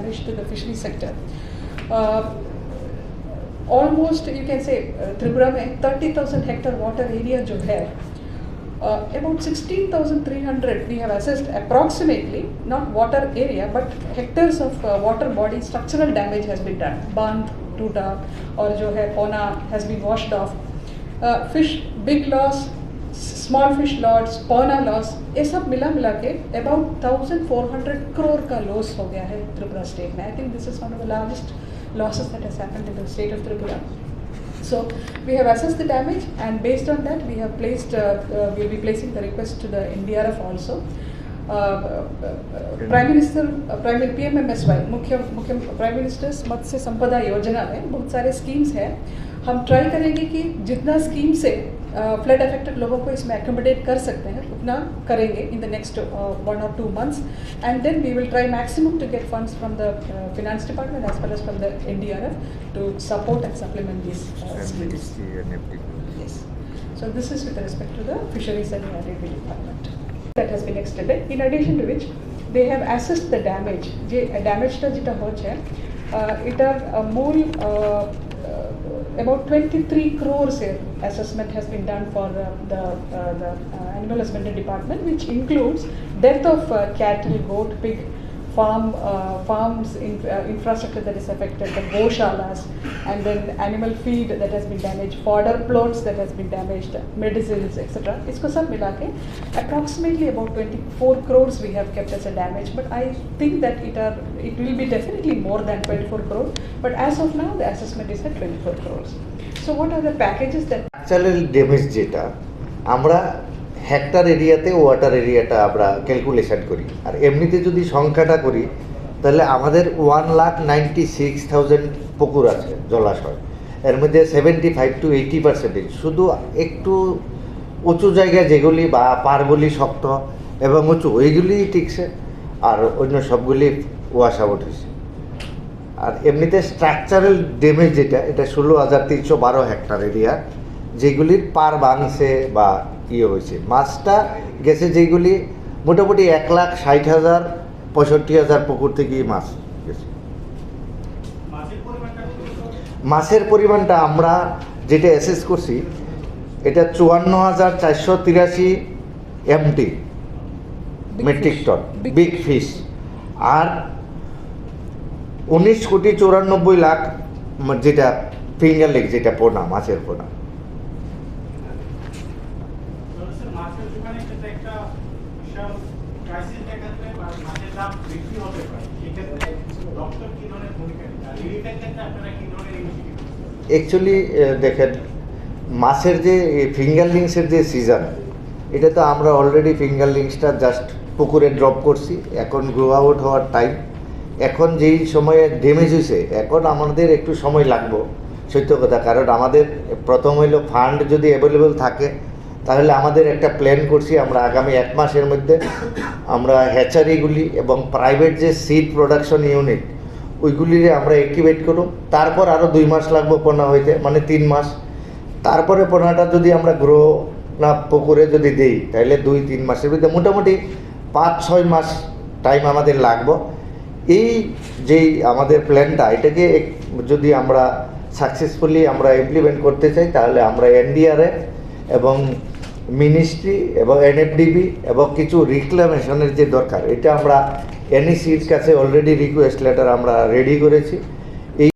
damage to the fishery sector. Uh, almost you can say uh, Tripura में 30,000 hectare water area जो है uh, about 16,300 we have assessed approximately not water area but hectares of uh, water body structural damage has been done band टूटा और जो है पौना has been washed off uh, fish big loss small fish loss पौना loss ये सब मिला मिला के about thousand four hundred crore का लॉस हो गया है त्रिपुरा स्टेट में. I think this is one of the largest losses that has happen in the state of Tripura. So we have assess the damage and based on that we have placed we be placing the request to the N D R F also prime minister prime P M M S Y मुख्य मुख्य prime ministers मत्स्य संपदा योजना में बहुत सारे schemes हैं. हम try करेंगे कि जितना स्कीम से फ्लड अफेक्टेड लोगों को इसमें एकोमोडेट कर सकते हैं उतना करेंगे इन द नेक्स्ट वन और two months and then we will try maximum to get funds from the finance department as well as from the NDRF to support and supplement this yes. So this is with respect to the fisheries and marine department. That has been extended. In addition to which they have assessed the damage. Je damage ta uh, it has a মূল about 23 crores uh, assessment has been done for uh, the, uh, the uh, animal husbandry department, which includes death of uh, cattle, goat, pig, farm uh, farms in, uh, infrastructure that is affected, the goshalas, and then animal feed that has been damaged, fodder plots that has been damaged, medicines, etc. इसको सब मिला के approximately about 24 crores we have kept as a damage, but I think that it are it will be definitely more than 24 crores. But as of now, the assessment is at 24 crores. So what are the packages that structural damage যেটা আমরা Hectare এরিয়াতে water এরিয়াটা আমরা calculation করি। আর এমনিতে যদি সংখ্যাটা করি, তাহলে আমাদের one lakh ninety six thousand পুকুর আছে, জলাশয়। এর মধ্যে seventy five to eighty percentage শুধু একটু উঁচু জায়গা যেগুলি বা পারগুলি শক্ত এবং উঁচু, ওইগুলি টিকছে আর অন্য সবগুলি ওয়াশ আউট হয়েছে। আর এমনিতে স্ট্রাকচারাল ড্যামেজ যেটা, এটা ষোলো হাজার তিনশো বারো হেক্টর এরিয়া যেগুলির পার ভাঙছে বা ইয়ে হয়েছে? মাছটা গেছে যেগুলি মোটামুটি এক লাখ ষাট হাজার পঁয়ষট্টি হাজার পুকুর থেকে মাছ গেছে। মাছের পরিমাণটা আমরা যেটা অ্যাসেস করছি এটা চুয়ান্ন হাজার চারশো তিরাশি MT metric. Ton big fish আর উনিশ কোটি চৌরানব্বই লাখ যেটা ফিঙ্গার লেগ যেটা পোনা মাছের পোনা। অ্যাকচুয়ালি দেখেন মাছের যে ফিঙ্গারলিংসের যে সিজন এটা তো আমরা অলরেডি ফিঙ্গারলিংসটা জাস্ট পুকুরে ড্রপ করছি। এখন গ্রো আউট হওয়ার টাইম এখন যেই সময়ে ড্যামেজ হয়েছে এখন আমাদের একটু সময় লাগবো। সত্য কথা, কারণ আমাদের প্রথম হইল ফান্ড যদি অ্যাভেলেবল থাকে তাহলে আমাদের একটা প্ল্যান করছি, আমরা আগামী এক মাসের মধ্যে আমরা হ্যাচারিগুলি এবং প্রাইভেট যে সিড প্রোডাকশন ইউনিট ওইগুলিরে আমরা অ্যাক্টিভেট করুন তারপর আরও দুই মাস লাগবো পোনা হইতে মানে তিন মাস। তারপরে পোনাটা যদি আমরা গ্রো না পুকুরে যদি দিই, তাহলে দুই, তিন মাসের ভিতরে মোটামুটি পাঁচ, ছয় মাস টাইম আমাদের লাগবে। এই যেই আমাদের প্ল্যানটা এটাকে যদি আমরা সাকসেসফুলি আমরা ইমপ্লিমেন্ট করতে চাই, তাহলে আমরা এনডিআরএফ এবং মিনিস্ট্রি এবং এনএফডিবি এবং কিছু রিক্লামেশনের যে দরকার, এটা আমরা এনইসির কাছে অলরেডি রিকোয়েস্ট লেটার আমরা রেডি করেছি।